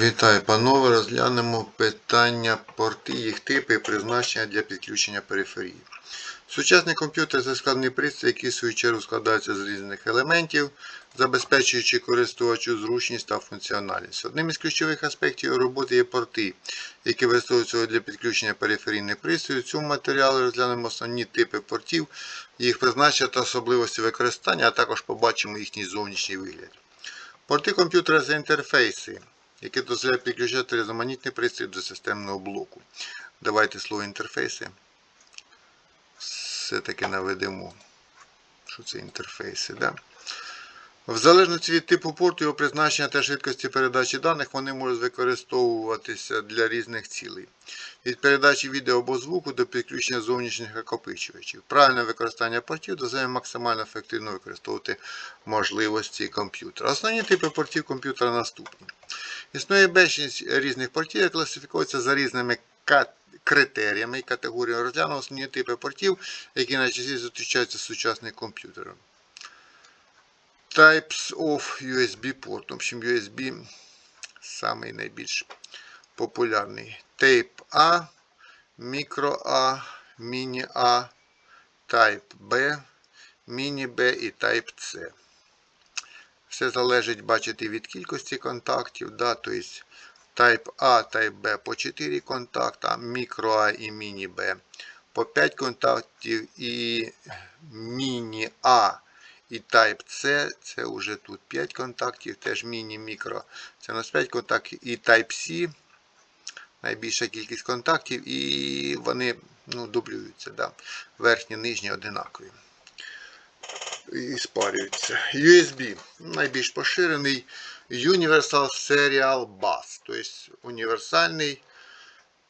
Вітаю, панове! Розглянемо питання порти, їх типи і призначення для підключення периферії. Сучасний комп'ютер це складний пристрій, який в свою чергу складається з різних елементів, забезпечуючи користувачу зручність та функціональність. Одним із ключових аспектів роботи є порти, які використовуються для підключення периферійних пристроїв. У цьому матеріалі розглянемо основні типи портів, їх призначення та особливості використання, а також побачимо їхній зовнішній вигляд. Порти комп'ютера це інтерфейси яке дозволяє підключати різноманітний пристрій до системного блоку. Давайте слово інтерфейси. Все-таки наведемо, що це інтерфейси. Да? В залежності від типу порту, його призначення та швидкості передачі даних, вони можуть використовуватися для різних цілей. Від передачі відео або звуку до підключення зовнішніх накопичувачів. Правильне використання портів дозволяє максимально ефективно використовувати можливості комп'ютера. Основні типи портів комп'ютера наступні. Існує безліч різних портів, які класифікуються за різними критеріями і категоріями. Розглянув основні типи портів, які найчастіше зустрічаються з сучасним комп'ютером. Types of USB порт. В общем, USB самий найбільш популярний. Tape A, Micro A, Mini A, Type B, Mini B і Type C. Все залежить, бачите, від кількості контактів. Да? Тобто Type A, Type B по 4 контакта, Micro A і Mini B по 5 контактів і Mini A і Type C, це вже тут 5 контактів, теж міні-мікро. Це у нас 5 контактів. І Type-C, найбільша кількість контактів, і вони ну, дублюються. Да? Верхні, нижні одинакові. І спарюються. USB найбільш поширений Universal Serial Bus, тобто універсальний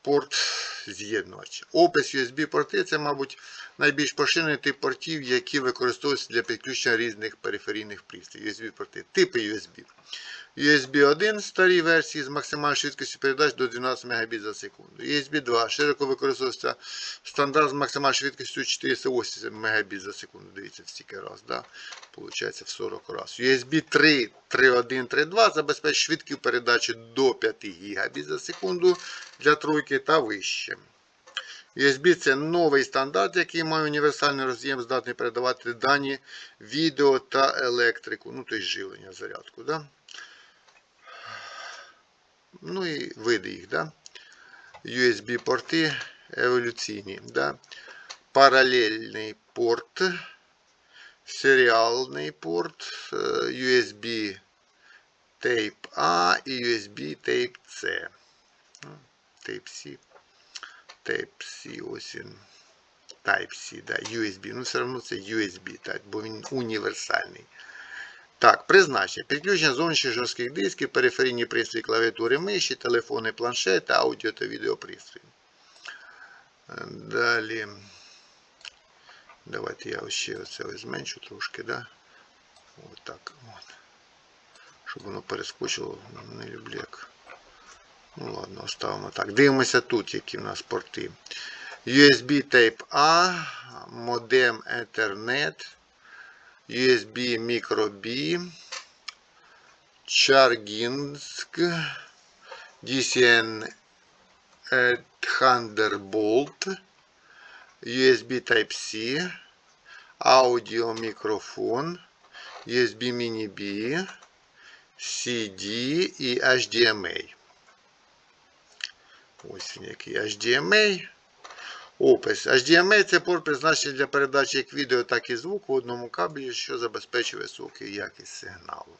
порт з'єднувач. Опис USB порти це, мабуть, найбільш поширений тип портів, які використовуються для підключення різних периферійних пристроїв. USB-порти. Типи USB. USB 1 старі версії з максимальною швидкістю передач до 12 Мбіт за секунду. USB 2 широко використовується стандарт з максимальною швидкістю 480 Мбіт за секунду. Дивіться, в стільки раз, да? Получається в 40 раз. USB 3 3.1, 3.2 забезпечує швидку передачу до 5 Гбіт за секунду для тройки та вище. USB це новий стандарт, який має універсальний роз'єм, здатний передавати дані, відео та електрику. Ну, тобто живлення, зарядку. Да? Ну і види їх. Да? USB-порти еволюційні. Да? Паралельний порт, серіальний порт, USB Type A і USB Type C. Type-C. Type-C, ось він. Type-C, да, USB. Ну, все одно це USB, так, бо він універсальний. Так, призначення. Підключення зовнішніх жорстких дисків, периферійні пристрої клавіатури миші, телефони, планшети, аудіо та відеопристрої. Далі. Давайте я ще оце ось зменшу трошки, да? Отак. От. Щоб воно перескочило, не люблю як. Ну ладно, оставимо так. Дивимося тут, які в нас порти. USB Type A, модем Ethernet, USB Micro B, Charging, DCN Thunderbolt, USB Type-C, аудіо мікрофон, USB Mini B, CD і HDMI. Ось він який HDMI. Опис. HDMI це порт призначений для передачі як відео, так і звуку в одному кабелі, що забезпечує високий якість сигналу.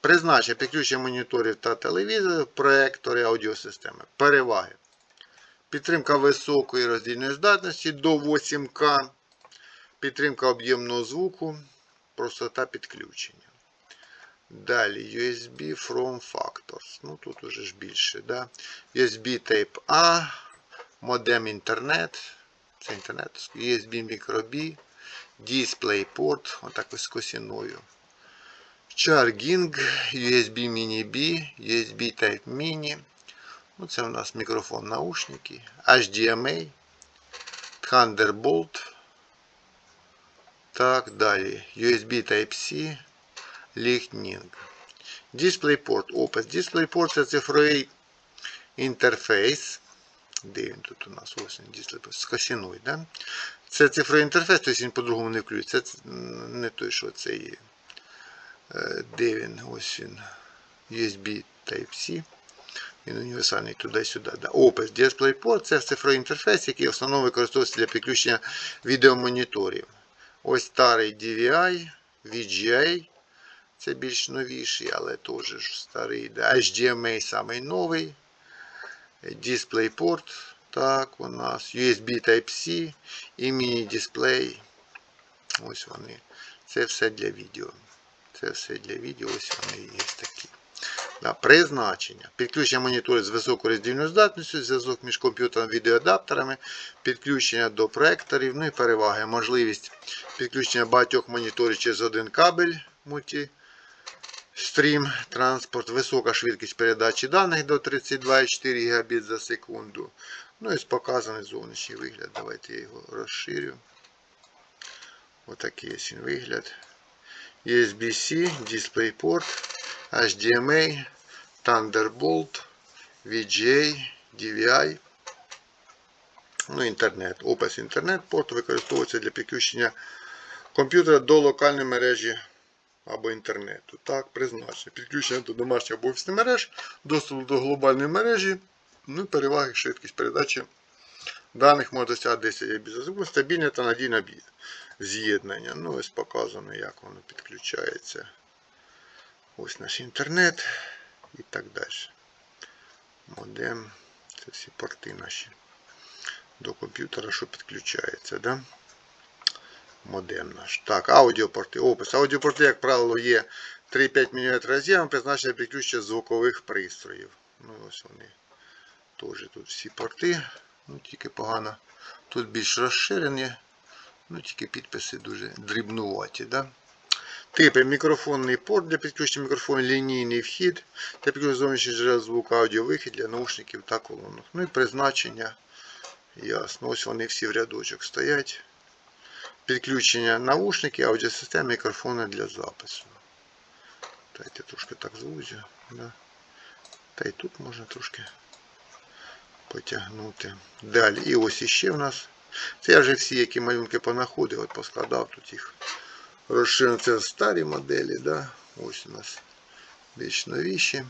Призначення підключення моніторів та телевізорів, проектори аудіосистеми. Переваги. Підтримка високої роздільної здатності до 8К. Підтримка об'ємного звуку, простота підключення. Далі USB From Factors. Ну тут уже ж більше. Да? USB Type A, модем інтернет. Це інтернет, USB Micro B, DisplayPort, отак ось косіною. Charging, USB Mini B, USB Type Mini. Ну, Це у нас мікрофон наушники, HDMI, Thunderbolt. Так, далі. USB Type-C. Lightning. DisplayPort, опис. DisplayPort це цифровий інтерфейс. Де він тут у нас? Ось DisplayPort. Скасінуй, да? Це цифровий інтерфейс, тобто він по-другому не включиться. Це не той, що це є. Е, Де він? Ось він. USB Type-C. Він універсальний туди-сюди. Да. Опис DisplayPort це цифровий інтерфейс, який в основному використовується для підключення відеомоніторів. Ось старий DVI, VGA. Це більш новіший, але теж старий. HDMI самий новий. DisplayPort. Так, у нас USB Type-C і міні-дисплей. Ось вони. Це все для відео. Це все для відео. Ось вони є такі. Да, призначення. Підключення моніторів з високою роздільною здатністю, зв'язок між комп'ютером і відеоадаптерами, підключення до проекторів, ну і переваги. Можливість підключення багатьох моніторів через один кабель мультистрім, транспорт, висока швидкість передачі даних до 32,4 Гбіт за секунду. Ну і показаний зовнішній вигляд. Давайте я його розширю. Отакий ось він вигляд. USB-C, DisplayPort, HDMI, Thunderbolt, VGA, DVI. Ну, інтернет. Опис інтернет-порт використовується для підключення комп'ютера до локальної мережі або інтернету. Так, призначення. Підключення до домашніх або офісних мереж, доступ до глобальної мережі, ну і переваги, швидкість передачі даних може досягати 10 Гбіт стабільне та надійне з'єднання. Ну, ось показано, як воно підключається. Ось наш інтернет і так далі. Модем. Це всі порти наші до комп'ютера, що підключається. Да? Модем наш. Так, аудіопорти. Опис. Аудіопорти, як правило, є 3-5 мм роз'ємом, призначені підключення звукових пристроїв. Ну, ось вони. Теж тут всі порти. Ну, тільки погано. Тут більш розширені. Ну, тільки підписи дуже дрібнуваті. Да? Типи мікрофонний порт для підключення мікрофону, лінійний вхід для підключення зовнішніх джерел звуку, аудіовихід для наушників та колонок. Ну і призначення. Ясно. Ось вони всі в рядочок стоять. Підключення наушників, аудіосистеми, мікрофони для запису. Дайте трошки так звузю. Да? Та й тут можна трошки потягнути. Далі. І ось іще в нас. Це я вже всі, які малюнки понаходив, от поскладав тут їх. Розширено це старі моделі, да? ось у нас більш новіші.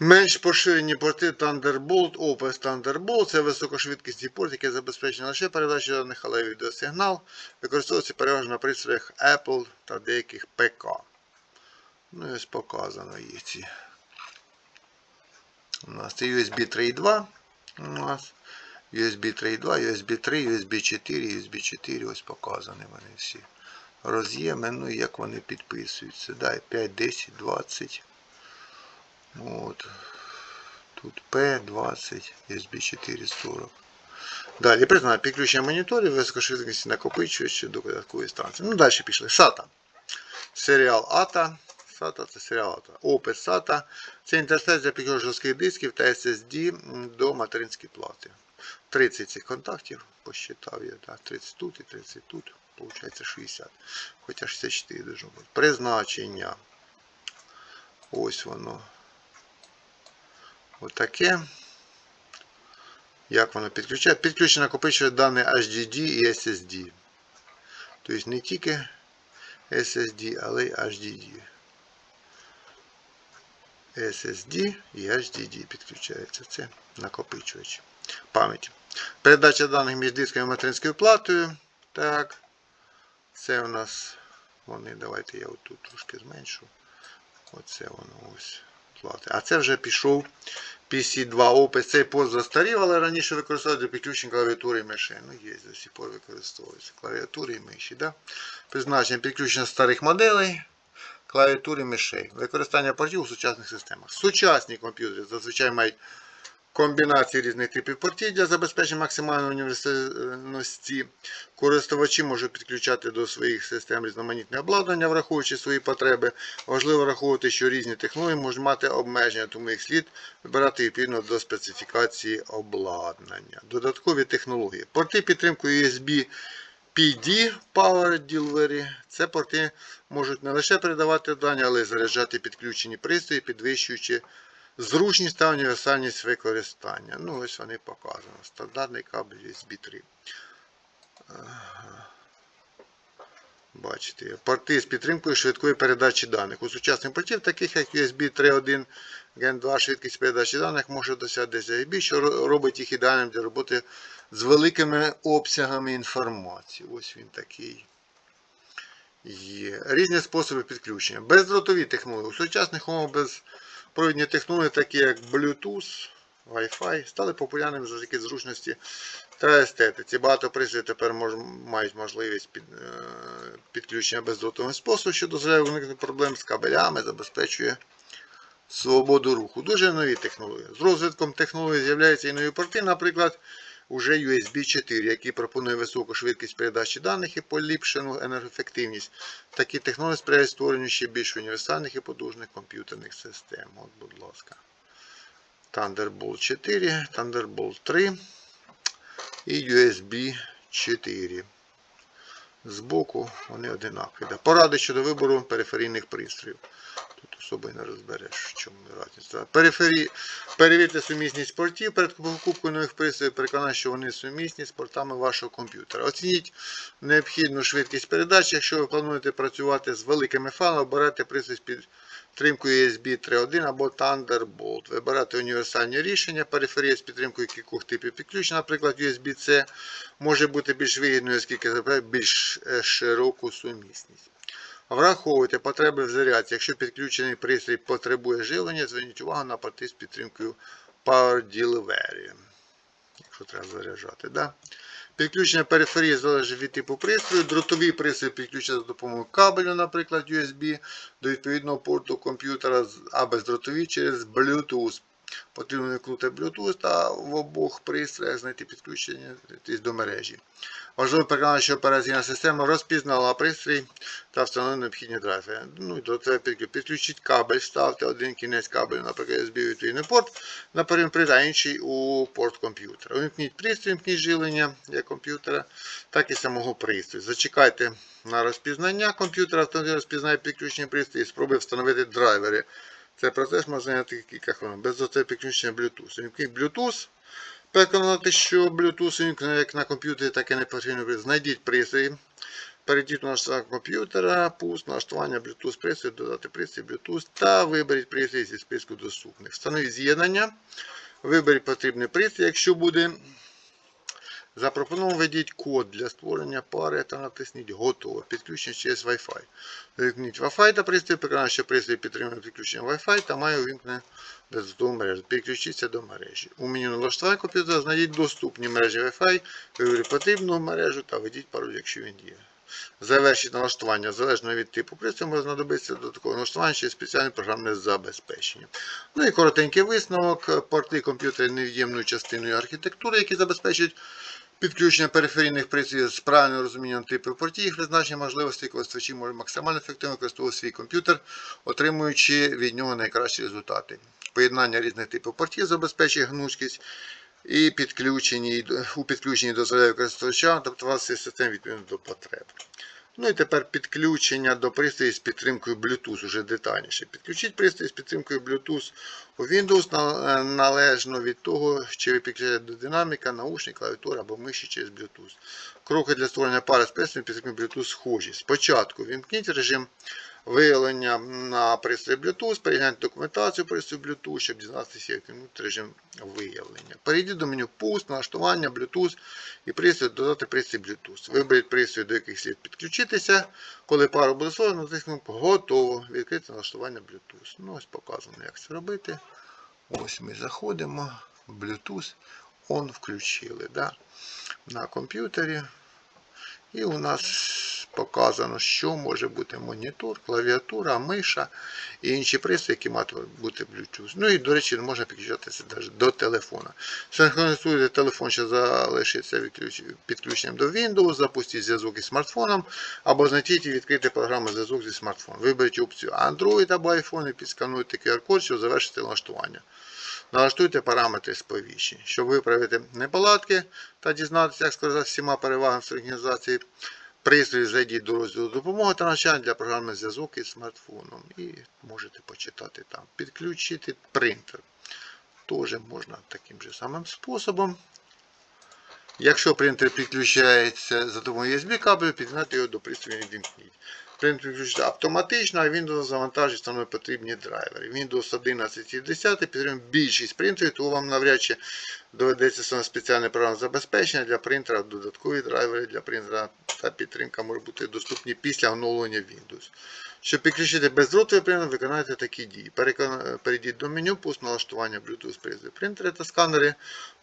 Менш поширені порти Thunderbolt, Opus Thunderbolt це високошвидкісний порт, який забезпечує лише передачу даних, але відеосигнал. Використовується переважно на пристроях Apple та деяких ПК. Ну і ось показано є ці. У нас це USB 3.2. У нас USB 3.2, USB 3, USB 4, USB 4, ось показані вони всі. Роз'єми, ну і як вони підписуються. Да, 5, 10, 20. От. Тут P20, USB 440. Далі признаю підключення моніторів, високошвидкісні накопичувачі до додаткової станції. Ну, далі пішли. SATA. Серіал ATA. SATA це серіал ATA. Опис SATA. Це інтерфейс для підключення жорстких дисків та SSD до материнської плати. 30 цих контактів, посчитав я, так, 30 тут і 30 тут. Получається 60. Хоча 64 дуже бути. Призначення. Ось воно. Отаке. Як воно підключає? Підключення накопичує дані HDD і SSD. Тобто не тільки SSD, але й HDD. SSD і HDD підключається. Це накопичувач пам'яті. Передача даних між диском і материнською платою. Так. Це у нас вони. Давайте я отут трошки зменшу. Оце воно ось плати. А це вже пішов PC2 опис. Цей пост застарів, але раніше використовували для підключення клавіатури і миші. Ну, є до сих пор використовується клавіатури і миші. Да? Призначення підключення старих моделей, клавіатури і мишей. Використання портів у сучасних системах. Сучасні комп'ютери зазвичай мають комбінації різних типів портів для забезпечення максимальної універсальності. Користувачі можуть підключати до своїх систем різноманітне обладнання, враховуючи свої потреби. Важливо враховувати, що різні технології можуть мати обмеження, тому їх слід вибирати відповідно до специфікації обладнання. Додаткові технології. Порти підтримкою USB PD Power Delivery. Це порти можуть не лише передавати дані, але й заряджати підключені пристрої, підвищуючи зручність та універсальність використання. Ну, ось вони показано. Стандартний кабель USB 3. Бачите, порти з підтримкою швидкої передачі даних. У сучасних портів, таких як USB 3.1 Gen 2, швидкість передачі даних може досягати 10 Гб, що робить їх ідеальним для роботи з великими обсягами інформації. Ось він такий. Є. Різні способи підключення. Бездротові технології. У сучасних умовах безпровідні технології, такі як Bluetooth, Wi-Fi, стали популярними завдяки зручності та естетиці. Багато пристроїв тепер мож, мають можливість під, е, підключення бездротовим способом, що дозволяє уникнути проблем з кабелями, забезпечує свободу руху. Дуже нові технології. З розвитком технологій з'являються і нові порти, наприклад, уже USB 4, який пропонує високу швидкість передачі даних і поліпшену енергоефективність. Такі технології сприяють створенню ще більш універсальних і потужних комп'ютерних систем. От, будь ласка. Thunderbolt 4, Thunderbolt 3 і USB 4. Збоку вони одинакові. Поради щодо вибору периферійних пристроїв. Тут особо не розбереш, в чому різниця. Перифері... Перевірте сумісність портів перед покупкою нових пристроїв. Переконайте, що вони сумісні з портами вашого комп'ютера. Оцініть необхідну швидкість передачі. Якщо ви плануєте працювати з великими файлами, оберете пристрій з підтримкою USB 3.1 або Thunderbolt. Вибирати універсальні рішення. Периферія з підтримкою кількох типів підключення, наприклад, USB-C, може бути більш вигідною, оскільки забирає більш е, широку сумісність. Враховуйте потреби в зарядці. Якщо підключений пристрій потребує живлення, зверніть увагу на порти з підтримкою Power Delivery. Якщо треба заряджати. Да? Підключення периферії залежить від типу пристрою. Дротовий пристрій підключення за допомогою кабелю, наприклад, USB, до відповідного порту комп'ютера, а бездротові через Bluetooth. Потрібно вимкнути Bluetooth та в обох пристроях знайти підключення тобто, до мережі. Важливо переконати, що операційна система розпізнала пристрій та встановила необхідні драйвери. Ну до цього підключ- підключіть кабель, ставте один кінець кабелю, наприклад, USB відповідний порт на пристрій, а інший у порт комп'ютера. Увімкніть пристрій, вімкніть живлення як комп'ютера, так і самого пристрою. Зачекайте на розпізнання комп'ютера, розпізнає підключення пристрою і спробує встановити драйвери. Цей процес може зайняти кілька хвилин. Без цього підключення Bluetooth. Вімкніть Bluetooth. Переконати, що Bluetooth вімкнено як на комп'ютері, так і не потрібно. Знайдіть пристрій. Перейдіть на налаштування комп'ютера, пуск, налаштування Bluetooth пристрою, додати пристрій Bluetooth та виберіть пристрій зі списку доступних. Встановіть з'єднання. Виберіть потрібний пристрій, якщо буде. Запропоновано введіть код для створення пари та натисніть Готово. Підключення через Wi-Fi. Вимкніть Wi-Fi та пристрій, переконати, що пристрій підтримує підключення Wi-Fi та має увімкнену бездоступну мережу. Підключіться до мережі. У меню налаштування комп'ютера знайдіть доступні мережі Wi-Fi, виберіть потрібну мережу та введіть пароль, якщо він є. Завершіть налаштування залежно від типу пристрою, може знадобитися додаткове налаштування чи спеціальне програмне забезпечення. Ну і коротенький висновок. Порти комп'ютера невід'ємною частиною архітектури, які забезпечують підключення периферійних пристроїв з правильним розумінням типів портів, їх призначення можливостей користувачі можуть максимально ефективно використовувати свій комп'ютер, отримуючи від нього найкращі результати. Поєднання різних типів портів забезпечує гнучкість і підключені, у підключенні дозволяє користувача адаптуватися систем відповідно до потреб. Ну і тепер підключення до пристрою з підтримкою Bluetooth уже детальніше. Підключіть пристрій з підтримкою Bluetooth у Windows е, належно від того, чи ви підключаєте до динаміка, наушник, клавіатура або миші через Bluetooth. Кроки для створення пари з пристроєм підтримкою Bluetooth схожі. Спочатку вімкніть режим виявлення на пристрій Bluetooth, перегляньте документацію пристрою Bluetooth, щоб дізнатися, як вимкнути режим виявлення. Перейдіть до меню пуск, налаштування, Bluetooth і пристрій додати пристрій Bluetooth. Виберіть пристрій, до яких слід підключитися. Коли пара буде створена, натиснемо готово. Відкрити налаштування Bluetooth. Ну, ось показано, як це робити. Ось ми заходимо. Bluetooth on включили да? на комп'ютері. І у нас показано, що може бути монітор, клавіатура, миша і інші пристрої, які мають бути Bluetooth. Ну і, до речі, можна підключатися навіть до телефона. Синхронізуйте телефон, що залишиться підключенням до Windows, запустіть зв'язок із смартфоном, або знайдіть і відкрити програму зв'язок зі смартфоном. Виберіть опцію Android або iPhone і підскануйте QR-код, щоб завершити налаштування. Налаштуйте параметри сповіщень, щоб виправити неполадки та дізнатися, як скористатися всіма перевагами синхронізації пристрою, зайдіть до розділу допомоги та навчання для програми зв'язок із смартфоном. І можете почитати там. Підключити принтер. Теж можна таким же самим способом. Якщо принтер підключається за допомогою USB кабелю, під'єднати його до пристрою і вімкніть. Принтер підключиться автоматично, а Windows завантажить саме потрібні драйвери. Windows 11 і 10 підтримує більшість принтерів, тому вам навряд чи доведеться саме спеціальне програмне забезпечення для принтера, додаткові драйвери для принтера та підтримка може бути доступні після оновлення Windows. Щоб підключити бездротовий принтер, виконайте такі дії. Перейдіть до меню, пуск налаштування Bluetooth пристрою принтери та сканери.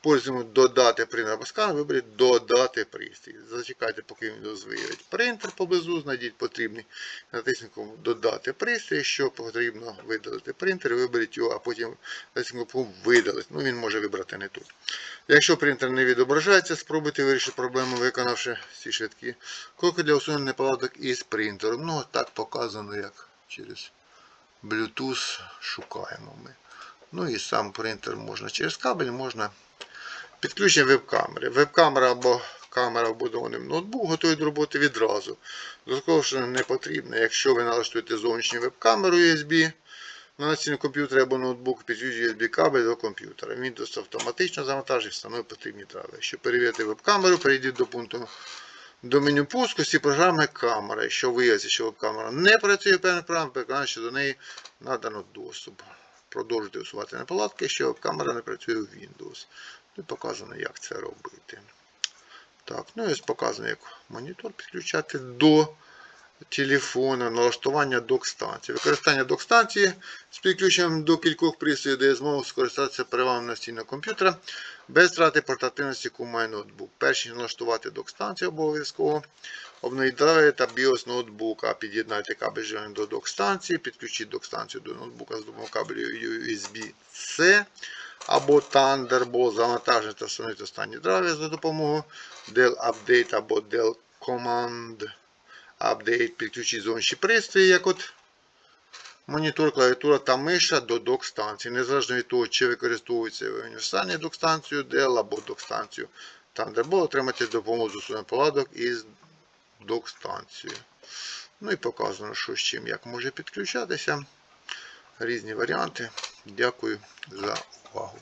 Потім додати принтер або сканер, виберіть додати пристрій. Зачекайте, поки Windows виявить принтер поблизу, знайдіть потрібний. Натисніть додати пристрій, що потрібно видалити принтер, виберіть його, а потім натисніть видалити. Ну, він може вибрати не тут. Якщо принтер не відображається, спробуйте вирішити проблему, виконавши ці швидкі кроки для усунення неполадок із принтером. Ну, так показано, як через Bluetooth шукаємо ми. Ну і сам принтер можна через кабель, можна підключення веб-камери. Веб-камера або камера вбудований в ноутбук готові до роботи відразу. Додатково що не потрібно, якщо ви налаштуєте зовнішню веб-камеру USB на настільному комп'ютері або ноутбук, підключуєте USB кабель до комп'ютера. Windows автоматично завантажить встановить потрібні драйвери. Щоб перевірити веб-камеру, перейдіть до пункту до меню пуску ці програми камера. Якщо виявиться, що веб-камера не працює в певних переконання, що до неї надано доступ. Продовжуйте усувати неполадки, що веб-камера не працює в Windows. Ну, і показано, як це робити. Так, ну і ось показано, як монітор підключати до телефона, налаштування док-станції. Використання док-станції з підключенням до кількох пристроїв дає змогу скористатися перевагами настільного комп'ютера без втрати портативності, яку має ноутбук. Перш налаштувати док-станцію обов'язково. Обновіть та BIOS ноутбука. Під'єднайте кабель до док-станції, підключіть док-станцію до ноутбука з допомогою кабелю USB-C або Thunderbolt, завантажити та встановити останні драйвери за допомогою Dell Update або Dell Command Update. Підключіть зовнішні пристрої, як от монітор, клавіатура та миша до док-станції. Незалежно від того, чи використовується універсальну док-станцію Dell або док-станцію Thunderbolt, отримати допомогу з усунення поладок із док-станцією. Ну і показано, що з чим як може підключатися. Різні варіанти. Дякую за увагу.